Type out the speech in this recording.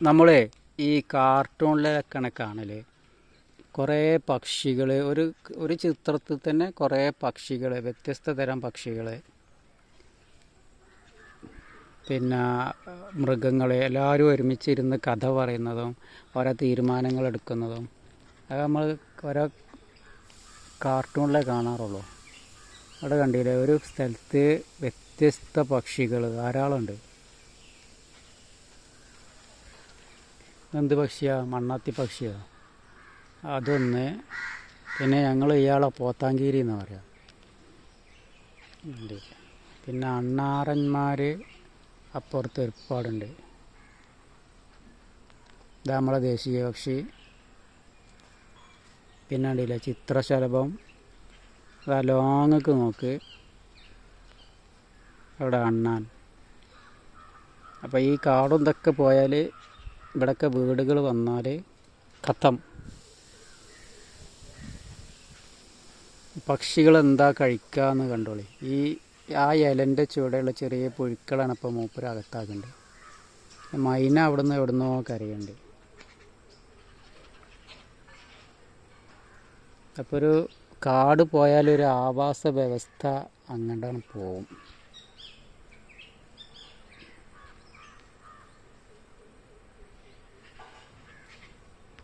നമ്മളെ ഈ കാർട്ടൂണിലെ കാണൽ കുറേ പക്ഷികൾ ഒരു ഒരു ചിത്രത്തിൽ തന്നെ കുറേ പക്ഷികൾ വ്യത്യസ്ത തരം പക്ഷികൾ പിന്നെ മൃഗങ്ങൾ എല്ലാവരും ഒരുമിച്ചിരുന്ന് കഥ പറയുന്നതും ഓരോ തീരുമാനങ്ങൾ എടുക്കുന്നതും അത് നമ്മൾ ഓരോ കാർട്ടൂണിലെ കാണാറുള്ളൂ. അവിടെ കണ്ടില്ലേ? ഒരു സ്ഥലത്ത് വ്യത്യസ്ത പക്ഷികൾ ധാരാളമുണ്ട്. എന്ത് പക്ഷിയാ മണ്ണാത്തി പക്ഷിയാ അതൊന്ന് പിന്നെ ഞങ്ങൾ ഇയാളെ പോത്താങ്കീരി എന്ന് പറയാം. പിന്നെ അണ്ണാറന്മാർ അപ്പുറത്ത് ഒരുപാടുണ്ട്. ഇതാ ദേശീയ പക്ഷി. പിന്നെ ഉണ്ടല്ലേ ചിത്രശലഭം. അതാ ലോങ്ങക്ക് നോക്ക്. അവിടെ അണ്ണാൻ. അപ്പോൾ ഈ കാടും പോയാൽ ഇവിടെയൊക്കെ വീടുകൾ വന്നാൽ കത്തം. പക്ഷികൾ എന്താ കഴിക്കുക എന്ന് കണ്ടോളി. ഈ ആ ഇലന്റെ ചുവടെയുള്ള ചെറിയ പുഴുക്കളാണ് ഇപ്പോൾ മൂപ്പര് അകത്താക്കുന്നുണ്ട് മൈന അവിടുന്ന് എവിടുന്നോ കരയുണ്ട്. അപ്പോൾ ഒരു കാട് പോയാലൊരു ആവാസ വ്യവസ്ഥ അങ്ങോട്ടാണ് പോവും.